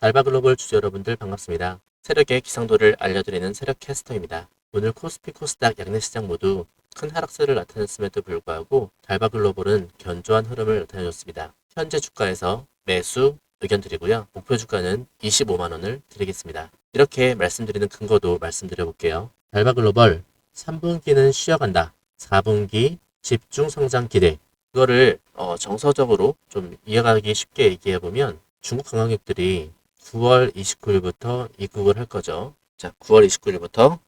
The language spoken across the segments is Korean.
달바글로벌 주주 여러분들 반갑습니다. 세력의 기상도를 알려드리는 세력 캐스터입니다. 오늘 코스피 코스닥 양내 시장 모두 큰 하락세를 나타냈음에도 불구하고 달바글로벌은 견조한 흐름을 나타내줬습니다. 현재 주가에서 매수 의견 드리고요. 목표 주가는 25만 원을 드리겠습니다. 이렇게 말씀드리는 근거도 말씀드려 볼게요. 달바글로벌 3분기는 쉬어간다. 4분기 집중 성장 기대. 이거를 어, 정서적으로 좀 이해가기 쉽게 얘기해 보면 중국 관광객들이 9월 29일부터 입국을 할 거죠. 자, 9월 29일부터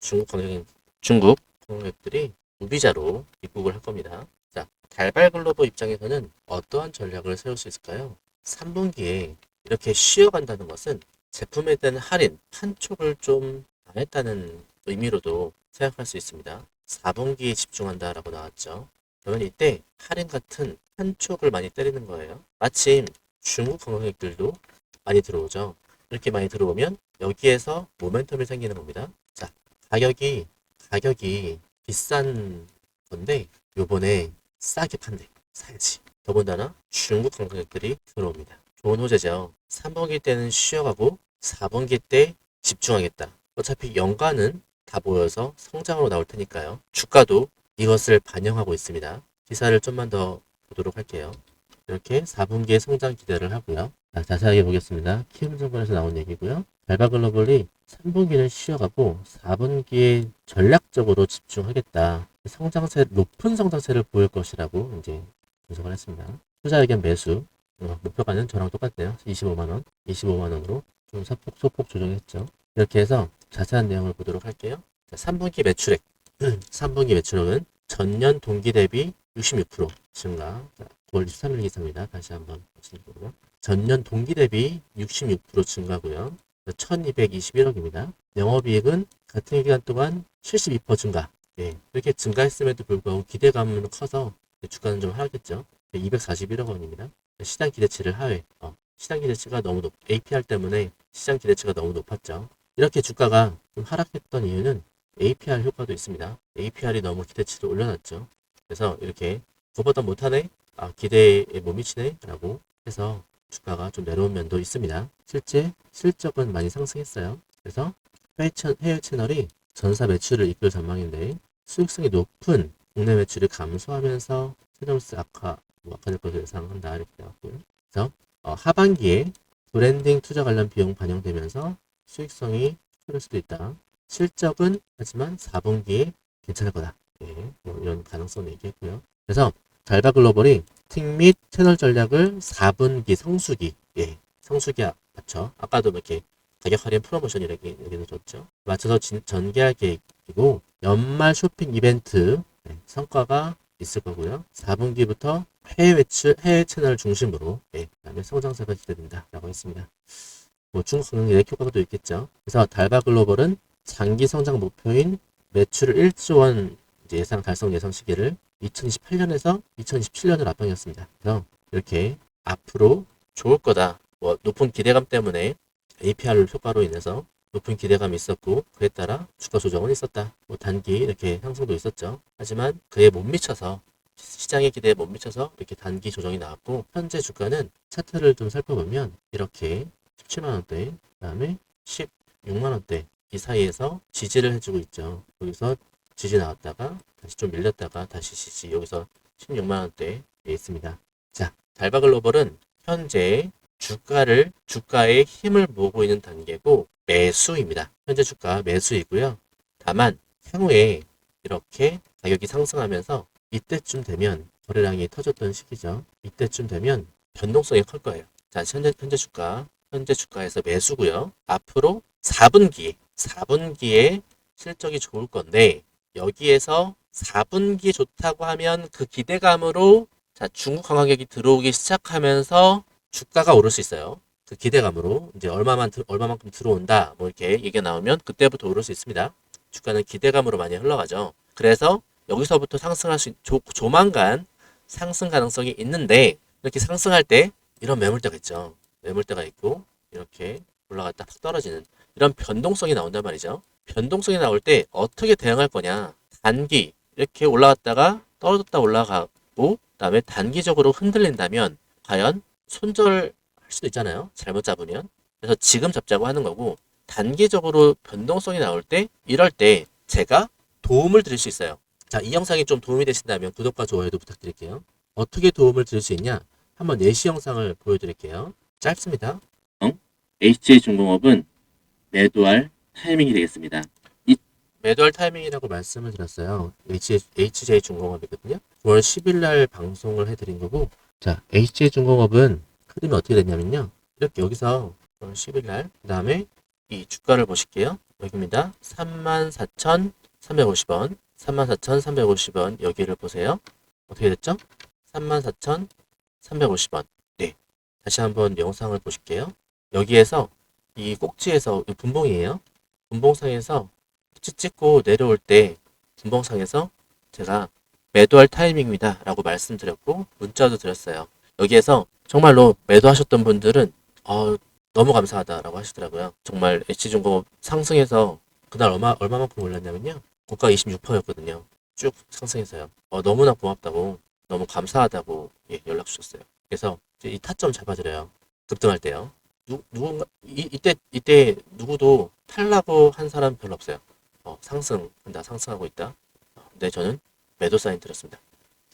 중국 관광객, 중국 관광객들이 무비자로 입국을 할 겁니다. 자, 달발 글로버 입장에서는 어떠한 전략을 세울 수 있을까요? 3분기에 이렇게 쉬어간다는 것은 제품에 대한 할인, 판촉을 좀 안 했다는 의미로도 생각할 수 있습니다. 4분기에 집중한다라고 나왔죠. 그러면 이때 할인 같은 판촉을 많이 때리는 거예요. 마침 중국 관광객들도 많이 들어오죠. 이렇게 많이 들어오면 여기에서 모멘텀이 생기는 겁니다. 자, 가격이 가격이 비싼 건데 요번에 싸게 판대. 사야지. 더군다나 중국 관광객들이 들어옵니다. 좋은 호재죠. 3분기 때는 쉬어가고 4분기 때 집중하겠다. 어차피 연간은 다 모여서 성장으로 나올 테니까요. 주가도 이것을 반영하고 있습니다. 기사를 좀만 더 보도록 할게요. 이렇게 4분기에 성장 기대를 하고요. 자, 자세하게 보겠습니다. 키움증권에서 나온 얘기고요. 알바 글로벌이 3분기는 쉬어가고 4분기에 전략적으로 집중하겠다. 성장세, 높은 성장세를 보일 것이라고 이제 분석을 했습니다. 투자 의견 매수, 어, 목표가는 저랑 똑같네요. 25만 원, 25만 원으로 좀 소폭, 소폭 조정했죠. 이렇게 해서 자세한 내용을 보도록 할게요. 자, 3분기 매출액. 3분기 매출액은 전년 동기 대비 66% 증가. 자, 9월 23일 기사입니다. 다시 한번 보시는 거고요. 전년 동기 대비 66% 증가고요. 1221억입니다. 영업이익은 같은 기간 동안 72% 증가. 예, 이렇게 증가했음에도 불구하고 기대감은 커서 주가는 좀 하락했죠. 241억 원입니다. 시장 기대치를 하회. 어, 시장 기대치가 너무 높, APR 때문에 시장 기대치가 너무 높았죠. 이렇게 주가가 좀 하락했던 이유는 APR 효과도 있습니다. APR이 너무 기대치를 올려놨죠. 그래서 이렇게 그보다 못하네, 아, 기대에 못 미치네, 라고 해서 주가가 좀 내려온 면도 있습니다. 실제 실적은 많이 상승했어요. 그래서 해외, 채널이 전사 매출을 이끌 전망인데 수익성이 높은 국내 매출이 감소하면서 세정스 악화, 뭐 악화될 것을 예상한다 이렇게 나왔고요. 그래서 어, 하반기에 브랜딩 투자 관련 비용 반영되면서 수익성이 줄을 수도 있다. 실적은 하지만 4분기에 괜찮을 거다. 예, 뭐 이런 가능성 얘기했고요. 그래서 달바 글로벌이 팀및 채널 전략을 4분기 성수기, 예, 성수기 맞죠? 아까도 이렇게 가격 할인 프로모션 이렇게 얘기도 줬죠. 맞춰서 진, 전개할 계획이고 연말 쇼핑 이벤트 네, 성과가 있을 거고요. 4분기부터 해외 매출, 해외 채널 중심으로 예, 그다음에 성장세가 기대된다라고 했습니다. 뭐 중국 경영 예측 효과도 있겠죠. 그래서 달바 글로벌은 장기 성장 목표인 매출 1조 원 예상 달성 예상 시기를 2028년에서 2027년을 앞당겼습니다. 그래서 이렇게 앞으로 좋을 거다. 뭐 높은 기대감 때문에 APR 효과로 인해서 높은 기대감이 있었고 그에 따라 주가 조정은 있었다. 뭐 단기 이렇게 상승도 있었죠. 하지만 그에 못 미쳐서 시장의 기대에 못 미쳐서 이렇게 단기 조정이 나왔고 현재 주가는 차트를 좀 살펴보면 이렇게 17만 원대, 그다음에 16만 원대 이 사이에서 지지를 해주고 있죠. 여기서 지지 나왔다가 다시 좀 밀렸다가 다시 지지 여기서 16만 원대에 있습니다. 자, 달바 글로벌은 현재 주가를 주가의 힘을 모으고 있는 단계고 매수입니다. 현재 주가 매수이고요. 다만 향후에 이렇게 가격이 상승하면서 이때쯤 되면 거래량이 터졌던 시기죠. 이때쯤 되면 변동성이 클 거예요. 자, 현재 현재 주가 현재 주가에서 매수고요. 앞으로 4분기 4분기에 실적이 좋을 건데 여기에서 4분기 좋다고 하면 그 기대감으로 자, 중국 관광객이 들어오기 시작하면서 주가가 오를 수 있어요. 그 기대감으로 이제 얼마만 들- 얼마만큼 들어온다 뭐 이렇게 얘기가 나오면 그때부터 오를 수 있습니다. 주가는 기대감으로 많이 흘러가죠. 그래서 여기서부터 상승할 수 있, 조, 조만간 상승 가능성이 있는데 이렇게 상승할 때 이런 매물대가 있죠. 매물대가 있고 이렇게 올라갔다 팍 떨어지는 이런 변동성이 나온단 말이죠. 변동성이 나올 때 어떻게 대응할 거냐? 단기 이렇게 올라갔다가 떨어졌다 올라가고 그다음에 단기적으로 흔들린다면 과연 손절할 수도 있잖아요. 잘못 잡으면 그래서 지금 잡자고 하는 거고 단기적으로 변동성이 나올 때 이럴 때 제가 도움을 드릴 수 있어요. 자, 이 영상이 좀 도움이 되신다면 구독과 좋아요도 부탁드릴게요. 어떻게 도움을 드릴 수 있냐? 한번 예시 영상을 보여드릴게요. 짧습니다. HJ 중공업은 매도할 타이밍이 되겠습니다. 이 매도할 타이밍이라고 말씀을 드렸어요. HJ 중공업이거든요. 9월 10일 날 방송을 해드린 거고, 자, HJ 중공업은 흐름이 어떻게 됐냐면요. 이렇게 여기서 9월 10일 날, 그 다음에 이 주가를 보실게요. 여기입니다. 34,350원, 34,350원 여기를 보세요. 어떻게 됐죠? 34,350원. 네. 다시 한번 영상을 보실게요. 여기에서 이 꼭지에서 이 분봉이에요. 분봉상에서 치 찍고 내려올 때 분봉상에서 제가 매도할 타이밍입니다. 라고 말씀드렸고 문자도 드렸어요. 여기에서 정말로 매도하셨던 분들은 어, 너무 감사하다 라고 하시더라고요. 정말 H중공업 상승해서 그날 얼마, 얼마만큼 올랐냐면요. 고가 26%였거든요. 쭉 상승해서요. 어, 너무나 고맙다고, 너무 감사하다고 예, 연락 주셨어요. 그래서 이 타점 잡아드려요. 급등할 때요. 누, 누군가, 이, 이때, 이때 누구도 팔라고 한 사람 별로 없어요. 어, 상승한다, 상승하고 있다. 어, 근데 저는 매도 사인 드렸습니다.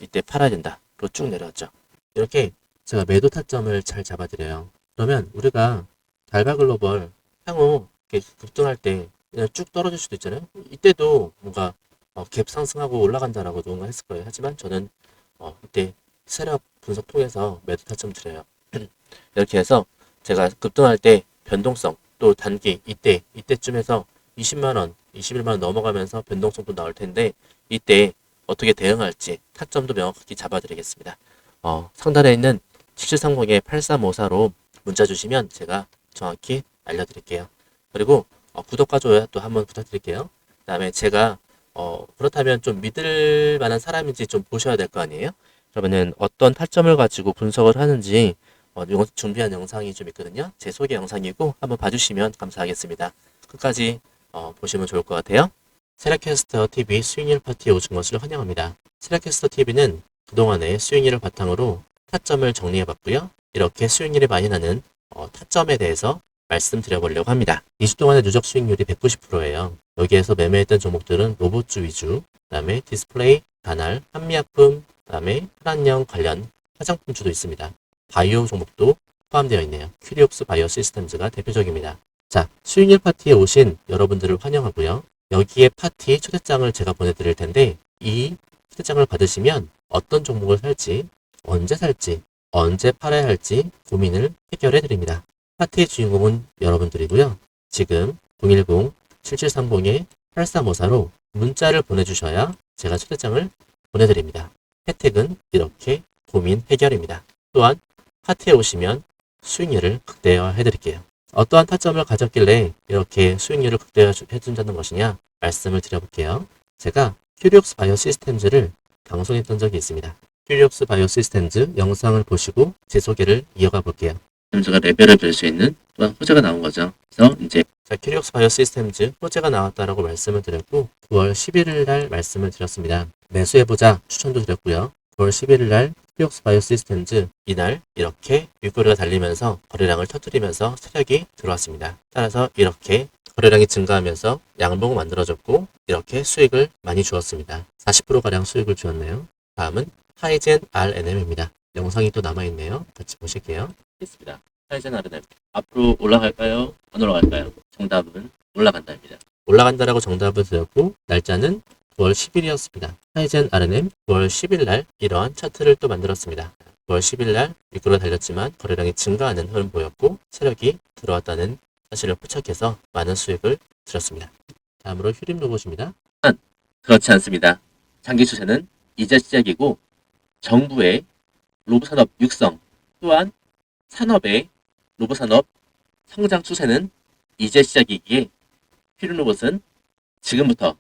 이때 팔아야 된다. 로 쭉 내려왔죠. 이렇게 제가 매도 타점을 잘 잡아드려요. 그러면 우리가 달바 글로벌 향후 이렇게 급등할 때 그냥 쭉 떨어질 수도 있잖아요. 이때도 뭔가 어, 갭 상승하고 올라간다라고 누군가 했을 거예요. 하지만 저는 어, 이때 세력 분석 통해서 매도 타점 드려요. 이렇게 해서 제가 급등할 때 변동성 또 단기 이때 이때쯤에서 20만 원, 21만 원 넘어가면서 변동성도 나올 텐데 이때 어떻게 대응할지 타점도 명확하게 잡아드리겠습니다. 어, 상단에 있는 7730에 8354로 문자 주시면 제가 정확히 알려드릴게요. 그리고 어, 구독과 좋아요 또 한번 부탁드릴게요. 그 다음에 제가 어, 그렇다면 좀 믿을 만한 사람인지 좀 보셔야 될 거 아니에요? 그러면은 어떤 타점을 가지고 분석을 하는지 어, 요- 준비한 영상이 좀 있거든요. 제 소개 영상이고 한번 봐주시면 감사하겠습니다. 끝까지 어, 보시면 좋을 것 같아요. 세라캐스터 TV 수익률 파티에 오신 것을 환영합니다. 세라캐스터 TV는 그동안의 수익률을 바탕으로 타점을 정리해봤고요. 이렇게 수익률이 많이 나는 어, 타점에 대해서 말씀드려보려고 합니다. 2주 동안의 누적 수익률이 190%예요. 여기에서 매매했던 종목들은 로봇주 위주, 그다음에 디스플레이, 단알, 한미약품, 그다음에 한안령 관련 화장품주도 있습니다. 바이오 종목도 포함되어 있네요. 큐리옵스 바이오 시스템즈가 대표적입니다. 자, 수익률 파티에 오신 여러분들을 환영하고요. 여기에 파티 초대장을 제가 보내드릴 텐데 이 초대장을 받으시면 어떤 종목을 살지, 언제 살지, 언제 팔아야 할지 고민을 해결해 드립니다. 파티의 주인공은 여러분들이고요. 지금 010-7730-8354로 문자를 보내주셔야 제가 초대장을 보내드립니다. 혜택은 이렇게 고민 해결입니다. 또한 파티에 오시면 수익률을 극대화해 드릴게요. 어떠한 타점을 가졌길래 이렇게 수익률을 극대화해 준다는 것이냐 말씀을 드려볼게요. 제가 큐리옵스 바이오 시스템즈를 방송했던 적이 있습니다. 큐리옵스 바이오 시스템즈 영상을 보시고 제 소개를 이어가 볼게요. 제가 레벨을 별수 있는 또한 호재가 나온 거죠. 그래서 이제 자, 큐리옵스 바이오 시스템즈 호재가 나왔다라고 말씀을 드렸고 9월 11일 날 말씀을 드렸습니다. 매수해보자 추천도 드렸고요. 9월 11일 날 큐리옵스 바이오 시스템즈 이날 이렇게 윗거리가 달리면서 거래량을 터뜨리면서 세력이 들어왔습니다. 따라서 이렇게 거래량이 증가하면서 양봉을 만들어졌고 이렇게 수익을 많이 주었습니다. 40%가량 수익을 주었네요. 다음은 하이젠 RNM입니다. 영상이 또 남아있네요. 같이 보실게요. 있습니다. 하이젠 RNM. 앞으로 올라갈까요? 안 올라갈까요? 정답은 올라간다입니다. 올라간다라고 정답을 드렸고 날짜는 9월 10일이었습니다. 하이젠 RNM 9월 10일 날 이러한 차트를 또 만들었습니다. 9월 10일 날 미끄러 달렸지만 거래량이 증가하는 흐름 보였고 세력이 들어왔다는 사실을 포착해서 많은 수익을 들었습니다. 다음으로 휴림 로봇입니다. 그렇지 않습니다. 장기 추세는 이제 시작이고 정부의 로봇 산업 육성 또한 산업의 로봇 산업 성장 추세는 이제 시작이기에 휴림 로봇은 지금부터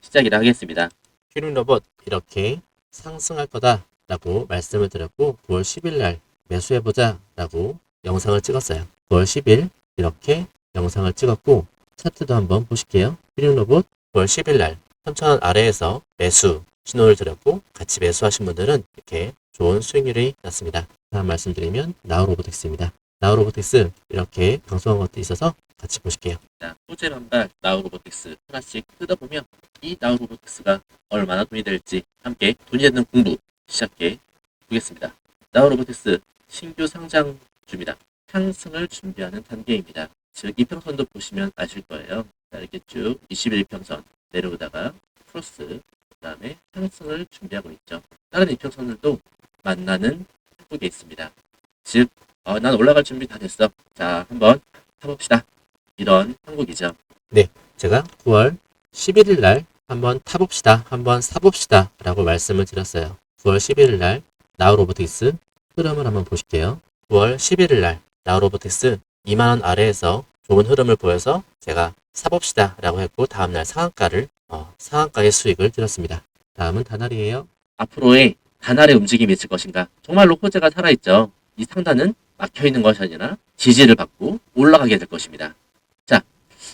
시작이라 하겠습니다. 휴림 로봇 이렇게 상승할 거다 라고 말씀을 드렸고 9월 10일 날 매수해보자 라고 영상을 찍었어요. 9월 10일 이렇게 영상을 찍었고 차트도 한번 보실게요. 휴림 로봇 9월 10일 날 3,000원 아래에서 매수 신호를 드렸고 같이 매수하신 분들은 이렇게 좋은 수익률이 났습니다. 다음 말씀드리면 나우 로보틱스입니다. 나우로보틱스 이렇게 방송한 것도 있어서 같이 보실게요. 자, 호재 반발 나우로보틱스 하나씩 뜯어보면 이 나우로보틱스가 얼마나 돈이 될지 함께 돈이 되는 공부 시작해 보겠습니다. 나우로보틱스 신규 상장주입니다. 상승을 준비하는 단계입니다. 즉 이평선도 보시면 아실 거예요. 자, 이렇게 쭉 21평선 내려오다가 크로스 그 다음에 상승을 준비하고 있죠. 다른 이평선들도 만나는 한국에 있습니다. 즉, 어, 난 올라갈 준비 다 됐어. 자, 한번 타봅시다. 이런 한국이죠. 네, 제가 9월 11일 날 한번 타봅시다. 한번 사봅시다. 라고 말씀을 드렸어요. 9월 11일 날 나우 로보틱스 흐름을 한번 보실게요. 9월 11일 날 나우 로보틱스 2만원 아래에서 좋은 흐름을 보여서 제가 사봅시다. 라고 했고 다음날 상한가를 어, 상한가의 수익을 드렸습니다. 다음은 다날이에요. 앞으로의 다날의 움직임이 있을 것인가? 정말로 호재가 살아있죠. 이 상단은 막혀있는 것이 아니라 지지를 받고 올라가게 될 것입니다. 자,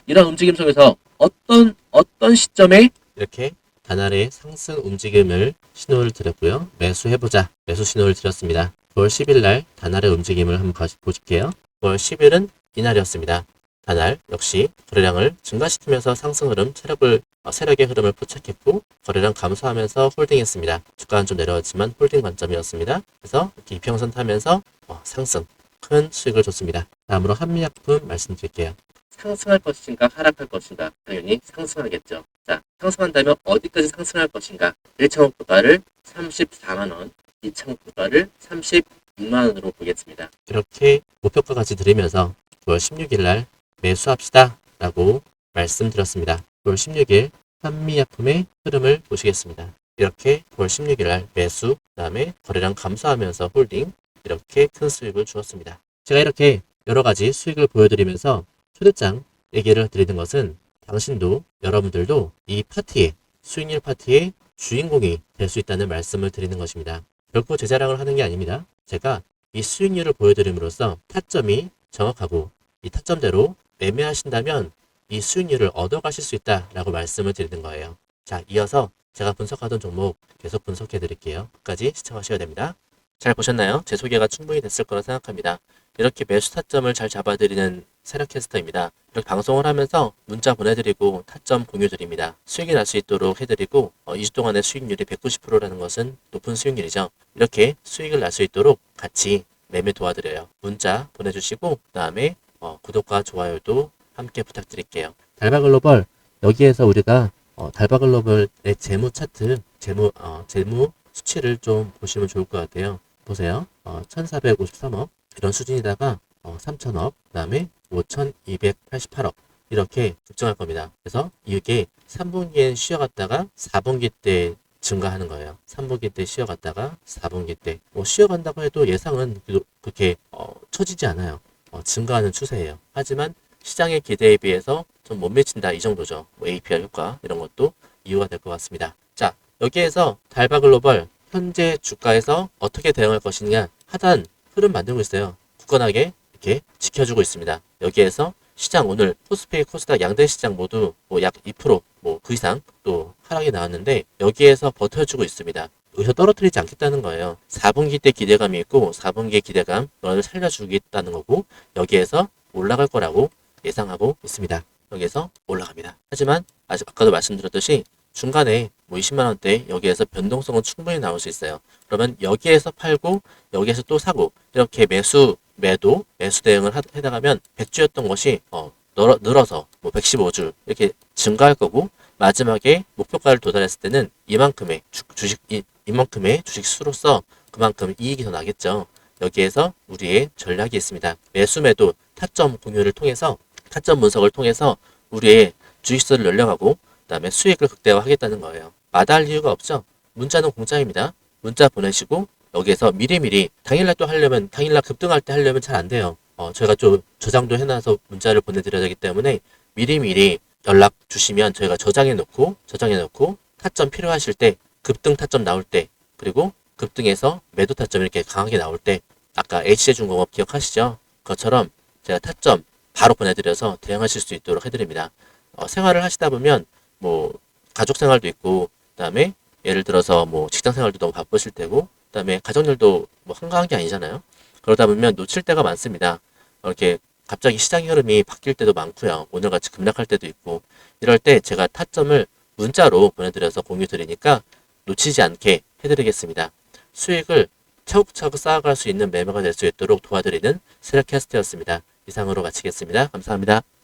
이런 움직임 속에서 어떤 어떤 시점에 이렇게 다날의 상승 움직임을 신호를 드렸고요. 매수해보자. 매수 신호를 드렸습니다. 9월 10일 날 다날의 움직임을 한번 보실게요. 9월 10일은 이날이었습니다. 다날 역시 거래량을 증가시키면서 상승 흐름, 체력을 어, 세력의 흐름을 포착했고 거래량 감소하면서 홀딩했습니다. 주가는 좀 내려왔지만 홀딩 관점이었습니다. 그래서 이렇게 이평선 타면서 어, 상승, 큰 수익을 줬습니다. 다음으로 한미약품 말씀드릴게요. 상승할 것인가 하락할 것인가 당연히 상승하겠죠. 자, 상승한다면 어디까지 상승할 것인가? 1차원 구가를 34만원, 2차원 구가를 36만원으로 보겠습니다. 이렇게 목표가까지 드리면서 9월 16일 날 매수합시다 라고 말씀드렸습니다. 9월 16일 한미약품의 흐름을 보시겠습니다. 이렇게 9월 16일 날 매수, 그 다음에 거래량 감소하면서 홀딩, 이렇게 큰 수익을 주었습니다. 제가 이렇게 여러 가지 수익을 보여드리면서 초대장 얘기를 드리는 것은 당신도 여러분들도 이 파티에 수익률 파티의 주인공이 될 수 있다는 말씀을 드리는 것입니다. 결코 제 자랑을 하는 게 아닙니다. 제가 이 수익률을 보여드림으로써 타점이 정확하고 이 타점대로 매매하신다면 이 수익률을 얻어가실 수 있다라고 말씀을 드리는 거예요. 자, 이어서 제가 분석하던 종목 계속 분석해 드릴게요. 끝까지 시청하셔야 됩니다. 잘 보셨나요? 제 소개가 충분히 됐을 거라 생각합니다. 이렇게 매수 타점을 잘 잡아드리는 세력캐스터입니다. 이렇게 방송을 하면서 문자 보내드리고 타점 공유드립니다. 수익이 날 수 있도록 해드리고 어, 2주 동안의 수익률이 190%라는 것은 높은 수익률이죠. 이렇게 수익을 날 수 있도록 같이 매매 도와드려요. 문자 보내주시고 그 다음에 어, 구독과 좋아요도 함께 부탁드릴게요. 달바글로벌 여기에서 우리가 어, 달바글로벌의 재무 차트, 재무 어, 재무 수치를 좀 보시면 좋을 것 같아요. 보세요. 어, 1453억 이런 수준이다가 어, 3천억 그 다음에 5288억 이렇게 급증할 겁니다. 그래서 이게 3분기엔 쉬어갔다가 4분기 때 증가하는 거예요. 3분기 때 쉬어갔다가 4분기 때 뭐 쉬어간다고 해도 예상은 그렇게 어, 처지지 않아요. 어, 증가하는 추세예요. 하지만 시장의 기대에 비해서 좀 못 미친다 이 정도죠. 뭐 APR 효과 이런 것도 이유가 될 것 같습니다. 자 여기에서 달바 글로벌 현재 주가에서 어떻게 대응할 것이냐 하단 흐름 만들고 있어요. 굳건하게 이렇게 지켜주고 있습니다. 여기에서 시장 오늘 코스피, 코스닥 양대 시장 모두 뭐 약 2%뭐 그 이상 또 하락이 나왔는데 여기에서 버텨주고 있습니다. 여기서 떨어뜨리지 않겠다는 거예요. 4분기 때 기대감이 있고 4분기의 기대감 너를 살려주겠다는 거고 여기에서 올라갈 거라고 예상하고 있습니다. 여기에서 올라갑니다. 하지만 아직 아까도 말씀드렸듯이 중간에 뭐 20만 원대 여기에서 변동성은 충분히 나올 수 있어요. 그러면 여기에서 팔고 여기에서 또 사고 이렇게 매수 매도 매수 대응을 하, 해나가면 100주였던 것이 어, 늘어, 늘어서 뭐 115주 이렇게 증가할 거고 마지막에 목표가를 도달했을 때는 이만큼의 주, 주식 이, 이만큼의 주식 수로서 그만큼 이익이 더 나겠죠. 여기에서 우리의 전략이 있습니다. 매수 매도 타점 공유를 통해서 타점 분석을 통해서 우리의 주식수를 늘려가고 그 다음에 수익을 극대화하겠다는 거예요. 마다할 이유가 없죠. 문자는 공짜입니다. 문자 보내시고 여기에서 미리미리 당일날 또 하려면 당일날 급등할 때 하려면 잘 안 돼요. 어, 저희가 좀 저장도 해놔서 문자를 보내드려야 되기 때문에 미리미리 연락 주시면 저희가 저장해 놓고 저장해 놓고 타점 필요하실 때 급등 타점 나올 때 그리고 급등해서 매도 타점 이렇게 강하게 나올 때 아까 HJ중공업 기억하시죠? 그것처럼 제가 타점 바로 보내드려서 대응하실 수 있도록 해드립니다. 어, 생활을 하시다 보면 뭐 가족 생활도 있고 그다음에 예를 들어서 뭐 직장 생활도 너무 바쁘실 테고 그다음에 가정일도 뭐 한가한 게 아니잖아요. 그러다 보면 놓칠 때가 많습니다. 이렇게 갑자기 시장 흐름이 바뀔 때도 많고요. 오늘같이 급락할 때도 있고 이럴 때 제가 타점을 문자로 보내드려서 공유 드리니까 놓치지 않게 해드리겠습니다. 수익을 차곡차곡 쌓아갈 수 있는 매매가 될 수 있도록 도와드리는 세력캐스트였습니다. 이상으로 마치겠습니다. 감사합니다.